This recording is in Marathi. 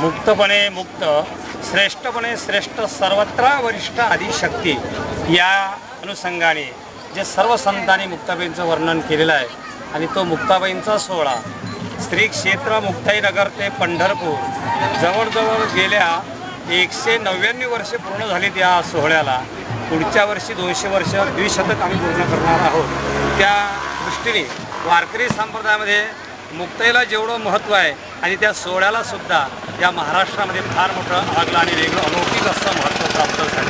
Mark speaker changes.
Speaker 1: मुक्तपणे मुक्त श्रेष्ठपणे श्रेष्ठ सर्वत्र वरिष्ठ आदिशक्ती या अनुषंगाने जे सर्व संतांनी मुक्ताबाईंचं वर्णन केलेलं आहे आणि तो मुक्ताबाईंचा सोहळा श्री क्षेत्र मुक्ताईनगर ते पंढरपूर जवळजवळ गेल्या एकशे नव्याण्णव वर्षे पूर्ण झालीत या सोहळ्याला. पुढच्या वर्षी दोनशे वर्ष द्विशतक आम्ही पूर्ण करणार आहोत. त्या दृष्टीने वारकरी संप्रदायामध्ये मुक्ताईला जेवढं महत्त्व आहे आणि त्या सोहळ्यालासुद्धा या महाराष्ट्रामध्ये फार मोठं आगलं आणि वेगळं अलौकिक असं महत्त्व प्राप्त
Speaker 2: झालं